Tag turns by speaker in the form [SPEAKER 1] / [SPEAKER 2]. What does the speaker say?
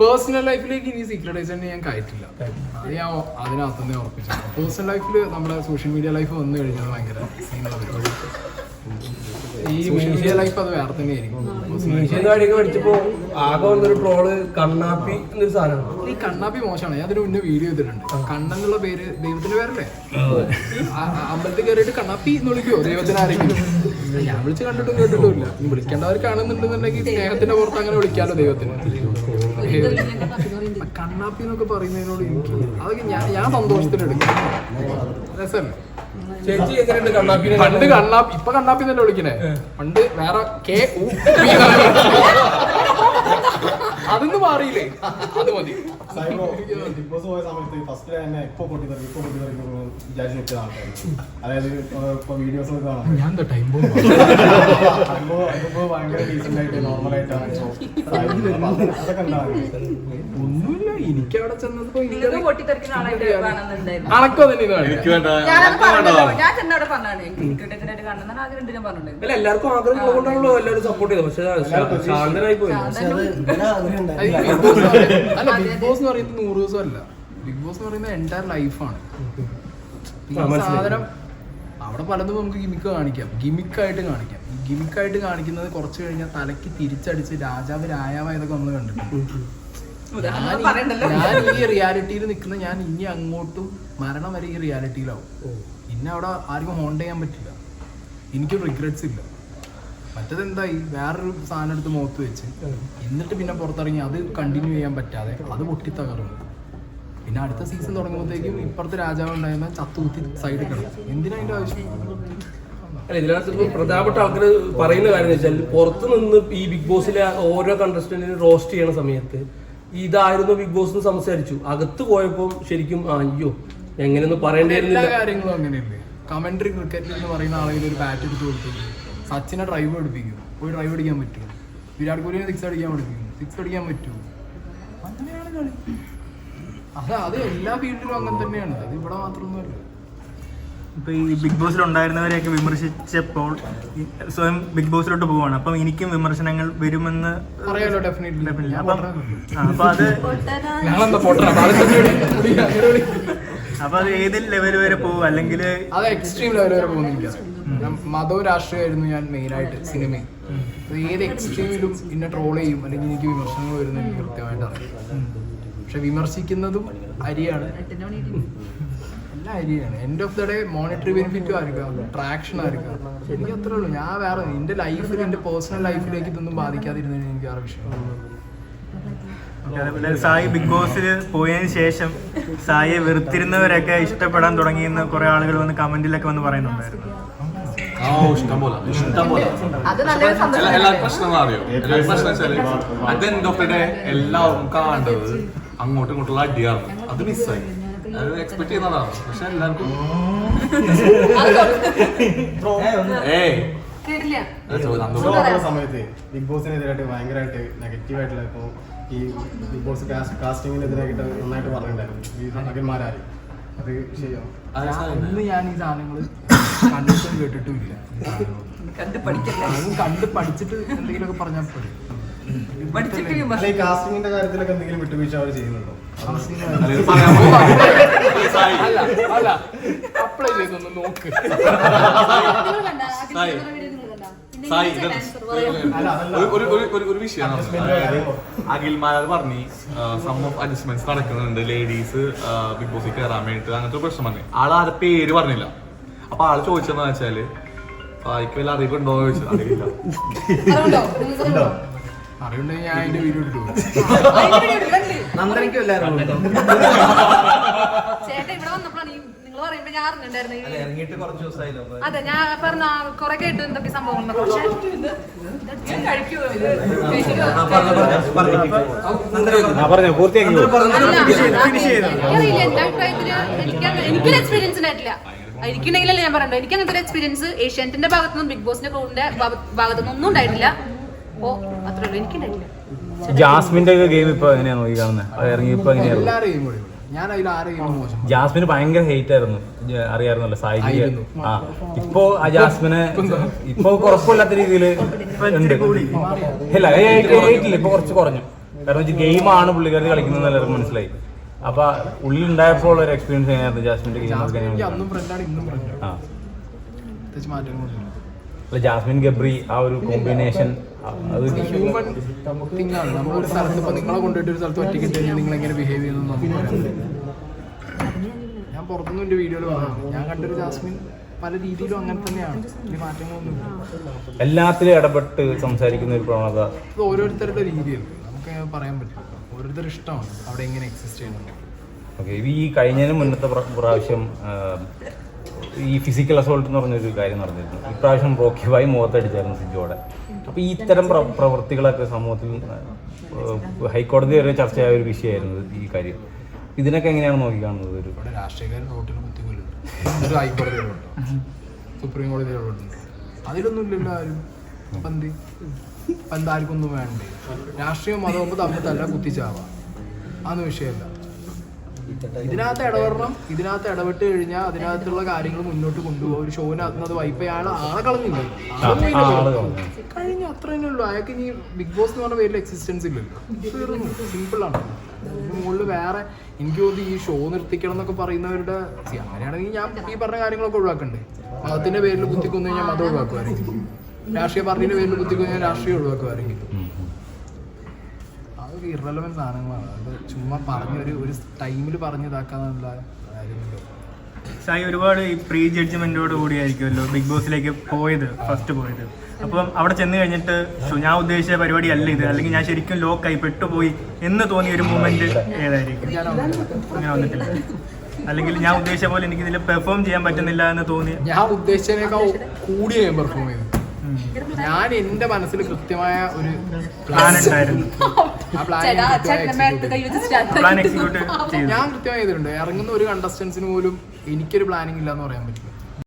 [SPEAKER 1] Personal ലൈഫിലേക്ക് ഇനി സീക്രട്ടൈസ് തന്നെ ഞാൻ കയറ്റില്ല അത് ഞാൻ തന്നെ ഉറപ്പിച്ചു. പേഴ്സണൽ ലൈഫിൽ നമ്മുടെ സോഷ്യൽ മീഡിയ ലൈഫ് വന്നു കഴിഞ്ഞാൽ ഭയങ്കര ഈ മീഡിയ ലൈഫ് അത് വേറെ തന്നെയായിരിക്കും
[SPEAKER 2] കണ്ണാപ്പി
[SPEAKER 1] ഈ മോശമാണ്. ഞാൻ അതിന് മുന്നേ വീഡിയോ ചെയ്തിട്ടുണ്ട്. കണ്ണെന്നുള്ള പേര് ദൈവത്തിന്റെ പേരല്ലേ? അമ്പലത്തിൽ കയറിയിട്ട് കണ്ണാപ്പി എന്ന് വിളിക്കുമോ ദൈവത്തിന് ആരെങ്കിലും ഞാൻ വിളിച്ച് കണ്ടിട്ടും കേട്ടിട്ടുമില്ല. ഇനി വിളിക്കേണ്ടവർ കാണുന്നുണ്ടെന്നുണ്ടെങ്കിൽ സ്നേഹത്തിന്റെ പുറത്ത് അങ്ങനെ വിളിക്കാലോ ദൈവത്തിന്. കണ്ണാപ്പി എന്നൊക്കെ പറയുന്നതിനോട് എനിക്ക് അതൊക്കെ ഞാൻ ഞാൻ സന്തോഷത്തിലെടുക്കും രസമല്ലേ
[SPEAKER 2] ചേച്ചി എങ്ങനെയുണ്ട് കണ്ണാപ്പിനെ?
[SPEAKER 1] പണ്ട് കണ്ണാപ്പി ഇപ്പൊ കണ്ണാപ്പി തന്നെ വിളിക്കണേ പണ്ട് വേറെ കെ അതൊന്നും മാറിയില്ലേ? അത് മതി.
[SPEAKER 3] സൈബോ ബിഗ് ബോസ് പോയ സമയത്ത് ഫസ്റ്റ് തന്നെ ഇപ്പൊ ഇപ്പൊ വിചാരിച്ച് അതായത് ഇപ്പൊ- വീഡിയോസ് ഒക്കെ കാണാം
[SPEAKER 1] ഞാൻ ടൈം
[SPEAKER 3] അതിപ്പോ അതിപ്പോ ഭയങ്കര ഡീസെന്റ് ആയിട്ട് നോർമൽ ആയിട്ടാണ് അതൊക്കെ
[SPEAKER 1] ഒന്നുമില്ല എനിക്ക് അവിടെ ചെന്നപ്പോ അണക്കോ തന്നെ
[SPEAKER 2] എല്ലാവർക്കും ആഗ്രഹം എല്ലാവരും സപ്പോർട്ട് ചെയ്തത്. പക്ഷെ ശാന്തനായി. പോയി
[SPEAKER 1] അല്ല ബിഗ് ബോസ് എന്ന് പറയുന്നത് നൂറ് ദിവസം അല്ല. ബിഗ് ബോസ് എന്ന് പറയുന്നത് എന്റയർ ലൈഫാണ് ഈ സാധനം അവിടെ പലതും നമുക്ക് ഗിമിക്ക് കാണിക്കാം. ഗിമിക്കായിട്ട് കാണിക്കാം. ഈ ഗിമിക്കായിട്ട് കാണിക്കുന്നത് കുറച്ച് കഴിഞ്ഞാൽ തലയ്ക്ക് തിരിച്ചടിച്ച് രാജാവ് രായാവായതൊക്കെ നമ്മൾ കണ്ടിട്ടുണ്ട്.
[SPEAKER 4] ഉദാഹരണം പറയണ്ടല്ലോ.
[SPEAKER 1] ഞാൻ ഈ റിയാലിറ്റിയിൽ നിൽക്കുന്ന ഞാൻ ഇനി അങ്ങോട്ടും മരണം വരെ ഈ റിയാലിറ്റിയിലാവും പിന്നെ അവിടെ ആർക്കും ഹോണ്ട് ചെയ്യാൻ പറ്റില്ല. എനിക്ക് റിഗ്രറ്റ്സ് ഇല്ല. മറ്റത് എന്തായി വേറൊരു സാധനം എടുത്ത് മുഖത്ത് വെച്ച്. എന്നിട്ട് പിന്നെ പുറത്തിറങ്ങി അത് കണ്ടിന്യൂ ചെയ്യാൻ പറ്റാതെ അത് പൊട്ടി തകർന്നു. പിന്നെ അടുത്ത സീസൺ തുടങ്ങുമ്പോഴത്തേക്കും ഇപ്പുറത്തെ രാജാവ് ഉണ്ടായിരുന്ന ചത്തുകുത്തി സൈഡിൽ കിടക്കും എന്തിനാ അതിന്റെ ആവശ്യം?
[SPEAKER 2] അല്ല ഇതിനകത്ത് ഇപ്പൊ പ്രധാനപ്പെട്ട ആൾക്കാർ പറയുന്ന കാര്യം വെച്ചാൽ പുറത്ത് നിന്ന് ഈ ബിഗ് ബോസിലെ ഓരോ കണ്ടസ്റ്റന്റിനെ റോസ്റ്റ് ചെയ്യണ സമയത്ത് ഇതായിരുന്നു ബിഗ് ബോസ് എന്ന് സംസാരിച്ചു. അകത്ത് പോയപ്പോൾ ശരിക്കും അയ്യോ എങ്ങനെയൊന്നും
[SPEAKER 1] പറയേണ്ടി
[SPEAKER 2] പറയേണ്ടിയിരുന്നില്ല
[SPEAKER 1] കാര്യങ്ങളും അങ്ങനെയല്ലേ? കമന്ററി ക്രിക്കറ്റ് എന്ന് പറയുന്ന ആളുകൾ ഒരു ബാറ്റ് എടുത്ത് കൊടുത്തു സച്ചിനെ ഡ്രൈവ് പഠിപ്പിക്കും. പോയി ഡ്രൈവ് അടിക്കാൻ പറ്റുമോ? വിരാട് കോഹ്ലിനെ സിക്സ് അടിക്കാൻ പഠിപ്പിക്കും. സിക്സ് അടിക്കാൻ പറ്റുമോ? അങ്ങനെയാണ് കളി. അത് അത് എല്ലാ ഫീൽഡിലും അങ്ങനെ തന്നെയാണ്. അത് ഇവിടെ മാത്രമൊന്നുമല്ല.
[SPEAKER 5] ഇപ്പൊ ഈ ബിഗ് ബോസിൽ ഉണ്ടായിരുന്നവരെയൊക്കെ വിമർശിച്ചപ്പോൾ സ്വയം ബിഗ് ബോസിലോട്ട് പോവാണ്. അപ്പം എനിക്കും വിമർശനങ്ങൾ വരുമെന്ന്
[SPEAKER 1] ഡെഫിനറ്റ്ലി
[SPEAKER 5] അപ്പം അത് അപ്പൊ അത് ഏത് ലെവൽ വരെ പോകും അല്ലെങ്കിൽ
[SPEAKER 1] അത് എക്സ്ട്രീം ലെവൽ വരെ പോകുന്നില്ല. മതവും രാഷ്ട്രീയമായിരുന്നു ഞാൻ മെയിനായിട്ട് സിനിമ. ഏത് എക്സ്ട്രീമിലും എന്നെ ട്രോൾ ചെയ്യും. അല്ലെങ്കിൽ എനിക്ക് വിമർശനങ്ങൾ വരുന്ന എനിക്ക് കൃത്യമായിട്ട് അറിയാം. പക്ഷെ വിമർശിക്കുന്നതും അരിയാണ്. എല്ലാം അരിയാണ്. End of the day monetary ബെനിഫിറ്റും ആയിരിക്കാം. ട്രാക്ഷൻ ആയിരിക്കാം. എനിക്ക് അത്രേ ഉള്ളൂ. ഞാൻ വേറെ എന്റെ ലൈഫിൽ എന്റെ പേഴ്സണൽ ലൈഫിലേക്ക് ഇതൊന്നും ബാധിക്കാതിരുന്നതിന് എനിക്ക് വേറെ വിഷയം
[SPEAKER 5] സായി ബിഗ് ബോസിൽ പോയതിനു ശേഷം സായിയെ വെറുത്തിരുന്നവരൊക്കെ ഇഷ്ടപ്പെടാൻ തുടങ്ങിയെന്ന് കുറെ ആളുകൾ വന്ന് കമന്റിലൊക്കെ വന്ന് പറയുന്നുണ്ടായിരുന്നു.
[SPEAKER 6] ആ ഇഷ്ടം പോലെ
[SPEAKER 4] അത് നല്ലൊരു
[SPEAKER 6] എല്ലാ എല്ലാ
[SPEAKER 4] സന്തോഷം
[SPEAKER 6] പ്രശ്നം അറിയോ എല്ലാ പ്രശ്നം വെച്ചാൽ അത് എൻഡ് ഓഫ് ദ ഡേ എല്ലാവരും കാണേണ്ടത് അങ്ങോട്ടും ഇങ്ങോട്ടുള്ള അടിയാണ്. അത് മിസ്സായി. അത് എക്സ്പെക്ട് ചെയ്യുന്നതാണ്. പക്ഷെ എല്ലാവർക്കും. അന്ന്
[SPEAKER 3] നടന്ന സമയത്ത് ബിഗ് ബോസിനെതിരായിട്ട് ഭയങ്കരമായിട്ട് നെഗറ്റീവായിട്ടുള്ള ഇപ്പൊ ഈ ബിഗ് ബോസ് കാസ്റ്റിങ്ങിനെതിരായിട്ട് നന്നായിട്ട് പറഞ്ഞിട്ടുണ്ടായിരുന്നു. ഈ നഗന്മാരാര് അത് ശരിയാവും.
[SPEAKER 6] അത്
[SPEAKER 1] ഇന്ന് ഞാൻ ഈ സാധനങ്ങൾ കണ്ടിട്ടും കേട്ടിട്ടും ഇല്ല
[SPEAKER 4] കണ്ട് പഠിക്കല്ലേ
[SPEAKER 1] അതും കണ്ട് പഠിച്ചിട്ട് എന്തെങ്കിലുമൊക്കെ പറഞ്ഞാൽ പോലും
[SPEAKER 4] പഠിച്ചിട്ട്
[SPEAKER 3] അല്ല ഈ
[SPEAKER 4] വിമർശിക്കും
[SPEAKER 3] കാര്യത്തിലൊക്കെ എന്തെങ്കിലും വിട്ടുവീഴ്ച അവർ ചെയ്യുന്നുണ്ടോ?
[SPEAKER 6] അല്ല.
[SPEAKER 1] അല്ല അപ്ലൈ ചെയ്തൊന്ന് നോക്ക്.
[SPEAKER 6] സായി. ഒരു- ഒരു- ഒരു- വിഷയമാണ്. അഖിൽമാരാർ പറഞ്ഞ് സം ഓഫ് അഡ്ജസ്റ്റ്മെന്റ്സ് നടക്കുന്നുണ്ട്. ലേഡീസ് ബിഗ് ബോസിൽ കയറാൻ വേണ്ടിട്ട് അങ്ങനത്തെ ഒരു പ്രശ്നം പറഞ്ഞു ആൾ ആരുടെ പേര് പറഞ്ഞില്ല. അപ്പൊ ആൾ ചോദിച്ചെന്ന് വെച്ചാൽ സായിക്ക് വല്ല അറിവുണ്ടോ? ചോദിച്ചു. അറിയില്ല
[SPEAKER 1] ഞാൻ അതിന്റെ വീഡിയോ ഇട്ടു
[SPEAKER 7] ചേട്ടൻ ഇവിടെ വന്നപ്പോഴാണ് നിങ്ങൾ പറയുമ്പോ ഞാൻ അറിഞ്ഞിട്ടുണ്ടായിരുന്നു. ഈ- അതെ ഞാൻ പറഞ്ഞ കൊറേ കേട്ടു എന്തൊക്കെ സംഭവങ്ങൾ പക്ഷേ
[SPEAKER 4] ഞാൻ കഴിക്കുമോ ഇത്
[SPEAKER 7] എനിക്കറിയില്ല എന്റെ അഭിപ്രായത്തിൽ എനിക്ക് എനിക്കൊരു എക്സ്പീരിയൻസ് ഉണ്ടായിട്ടില്ല. എനിക്കുണ്ടെങ്കിലല്ലേ ഞാൻ പറയണ്ടോ? എനിക്ക് അങ്ങനത്തെ ഒരു എക്സ്പീരിയൻസ് ഏഷ്യാനെറ്റിന്റെ ഭാഗത്തുനിന്നും ബിഗ് ബോസിന്റെ ക്രൂവിന്റെ ഭാഗത്തുനിന്നും ഒന്നും ഉണ്ടായിട്ടില്ല. ഓ അത്രേ ഉള്ളൂ. എനിക്കുണ്ടായിട്ടില്ല.
[SPEAKER 8] ജാസ്മിന്റെ ഒക്കെ ഗെയിം ഇപ്പൊ എങ്ങനെയാണ് നോക്കി കാണുന്നത് ഇറങ്ങി ഇപ്പൊ എങ്ങനെയായിരുന്നു ജാസ്മിന് ഭയങ്കര ഹേറ്റ് ആയിരുന്നു. അറിയായിരുന്നല്ലോ സായി
[SPEAKER 1] ആയിരുന്നു.
[SPEAKER 8] ആ ഇപ്പോ ആ ജാസ്മിന് ഇപ്പൊ കുഴപ്പമില്ലാത്ത രീതിയിൽ ഉണ്ട്. ഇല്ല ഹേറ്റ് ഇല്ല ഇപ്പൊ കുറച്ച് കുറഞ്ഞു. കാരണം ഗെയിം ഗെയിമാണ് പുള്ളിക്കാർ കളിക്കുന്നത് എല്ലാവർക്കും മനസ്സിലായി. അപ്പൊ ഉള്ളിൽ ഉണ്ടായപ്പോൾ ഒരു എക്സ്പീരിയൻസ് എങ്ങനെയായിരുന്നു? ജാസ്മിന്റെ ഗെയിം ആ. അല്ല ജാസ്മിൻ ഗബ്രി ആ ഒരു കോമ്പിനേഷൻ അത്
[SPEAKER 1] ഹ്യൂമൻ തിങ് ആണ് നമ്മളൊരു സ്ഥലത്ത് ഇപ്പൊ നിങ്ങളെ കൊണ്ടുപോയിട്ട് ഒരു സ്ഥലത്ത് ഒറ്റയ്ക്ക് കഴിഞ്ഞാൽ നിങ്ങൾ എങ്ങനെ ബിഹേവ് ചെയ്യുന്നു ഞാൻ പുറത്തുനിന്ന് എന്റെ വീഡിയോയിൽ പറഞ്ഞു ഞാൻ കണ്ടൊരു ജാസ്മിൻ പല രീതിയിലും അങ്ങനെ തന്നെയാണ്. ഈ മാറ്റങ്ങളൊന്നുമില്ല
[SPEAKER 8] എല്ലാത്തിലും ഇടപെട്ട് സംസാരിക്കുന്ന ഒരു പ്രവണത.
[SPEAKER 1] ഓരോരുത്തരുടെ രീതിയാണ്. നമുക്ക് പറയാൻ പറ്റില്ല. ഓരോരുത്തർ ഇഷ്ടമാണ് അവിടെ എങ്ങനെ എക്സിസ്റ്റ് ചെയ്യുന്നുണ്ട്.
[SPEAKER 8] ഓക്കെ ഈ കഴിഞ്ഞതിന് മുന്നത്തെ പ്ര- പ്രാവശ്യം ഈ ഫിസിക്കൽ അസോൾട്ട് എന്ന് പറഞ്ഞൊരു കാര്യം നടന്നിരുന്നു. ഇപ്രാവശ്യം റോക്കി ബായി മുഖത്തടിച്ചായിരുന്നു സിജോടെ അപ്പോൾ ഈ ഇത്തരം പ്ര പ്രവൃത്തികളൊക്കെ സമൂഹത്തിൽ ഹൈക്കോടതി വരെ ചർച്ചയായ ഒരു വിഷയമായിരുന്നു ഈ കാര്യം. ഇതിനൊക്കെ എങ്ങനെയാണ് നോക്കിക്കാണുന്നത് ഒരു
[SPEAKER 1] ഇവിടെ രാഷ്ട്രീയക്കാർ റോട്ടിൽ കുത്തിക്കൊല്ലുണ്ട് ഹൈക്കോടതിയിലുണ്ട് സുപ്രീം കോടതിയിലുണ്ട് അതിലൊന്നും ഇല്ലല്ലോ ആരും. അപ്പം എന്ത് ഇപ്പം എന്താ ആർക്കും ഒന്നും വേണ്ടേ രാഷ്ട്രീയം മതമാകുമ്പോൾ തമ്മിൽ തല്ല കുത്തിച്ചാവാം. അതൊന്നും വിഷയമല്ല. ഇതിനകത്ത് ഇടപെടണം ഇതിനകത്ത് ഇടപെട്ട് കഴിഞ്ഞാൽ അതിനകത്തുള്ള കാര്യങ്ങൾ മുന്നോട്ട് കൊണ്ടുപോകും. ഒരു ഷോവിനകത്തുന്നത് വൈപ്പ് അയാൾ ആളെ കളഞ്ഞില്ലേ. കഴിഞ്ഞ അത്ര തന്നെ ഉള്ളൂ. അയാൾക്ക് ഇനി ബിഗ് ബോസ് എന്ന് പറഞ്ഞ പേരിൽ എക്സിസ്റ്റൻസ് ഇല്ല തീർന്നു സിമ്പിൾ ആണ്. മുകളിൽ വേറെ എനിക്ക് തോന്നുന്നു ഈ ഷോ നിർത്തിക്കണം എന്നൊക്കെ പറയുന്നവരുടെ അങ്ങനെയാണെങ്കിൽ ഞാൻ ഈ പറഞ്ഞ കാര്യങ്ങളൊക്കെ ഒഴിവാക്കണ്ടേ? മതത്തിന്റെ പേരിൽ കുത്തിക്കൊന്നു കഴിഞ്ഞാൽ മതം ഒഴിവാക്കുമായിരിക്കും. രാഷ്ട്രീയ പാർട്ടിയുടെ പേരിൽ കുത്തിക്കൊന്നു കഴിഞ്ഞാൽ രാഷ്ട്രീയം ഒഴിവാക്കുമായിരിക്കും. അതൊക്കെ ഇറലവൻ സാധനങ്ങളാണ്. അത് ചുമ്മാ പറഞ്ഞ ഒരു ഒരു ടൈമിൽ പറഞ്ഞ് ഇതാക്കാന്നുള്ള കാര്യമില്ല.
[SPEAKER 5] സായി ഒരുപാട് ഈ പ്രീ ജഡ്ജ്മെന്റോട് കൂടിയായിരിക്കുമല്ലോ ബിഗ് ബോസിലേക്ക് പോയത് ഫസ്റ്റ് പോയത്. അപ്പം അവിടെ ചെന്ന് കഴിഞ്ഞിട്ട് ഞാൻ ഉദ്ദേശിച്ച പരിപാടി അല്ല ഇത്. അല്ലെങ്കിൽ ഞാൻ ശരിക്കും ലോക്കായി പെട്ടുപോയി എന്ന് തോന്നിയ ഒരു മൂമെന്റ് ഏതായിരിക്കും? അങ്ങനെ വന്നിട്ടില്ല. അല്ലെങ്കിൽ ഞാൻ ഉദ്ദേശിച്ച പോലെ എനിക്ക് ഇതിൽ പെർഫോം ചെയ്യാൻ പറ്റുന്നില്ല എന്ന് തോന്നി
[SPEAKER 1] ഞാൻ ഉദ്ദേശിച്ചതിനേക്കാൾ കൂടി ഞാൻ പെർഫോം ചെയ്തു ഞാൻ എന്റെ മനസ്സിൽ കൃത്യമായ ഒരു
[SPEAKER 5] പ്ലാൻ ഉണ്ടായിരുന്നു.
[SPEAKER 1] ആ പ്ലാൻ ഞാൻ കൃത്യമായി ചെയ്തിട്ടുണ്ട്. ഇറങ്ങുന്ന ഒരു കണ്ടസ്റ്റൻസിന് പോലും എനിക്കൊരു പ്ലാനിങ് ഇല്ല എന്ന് പറയാൻ പറ്റില്ല.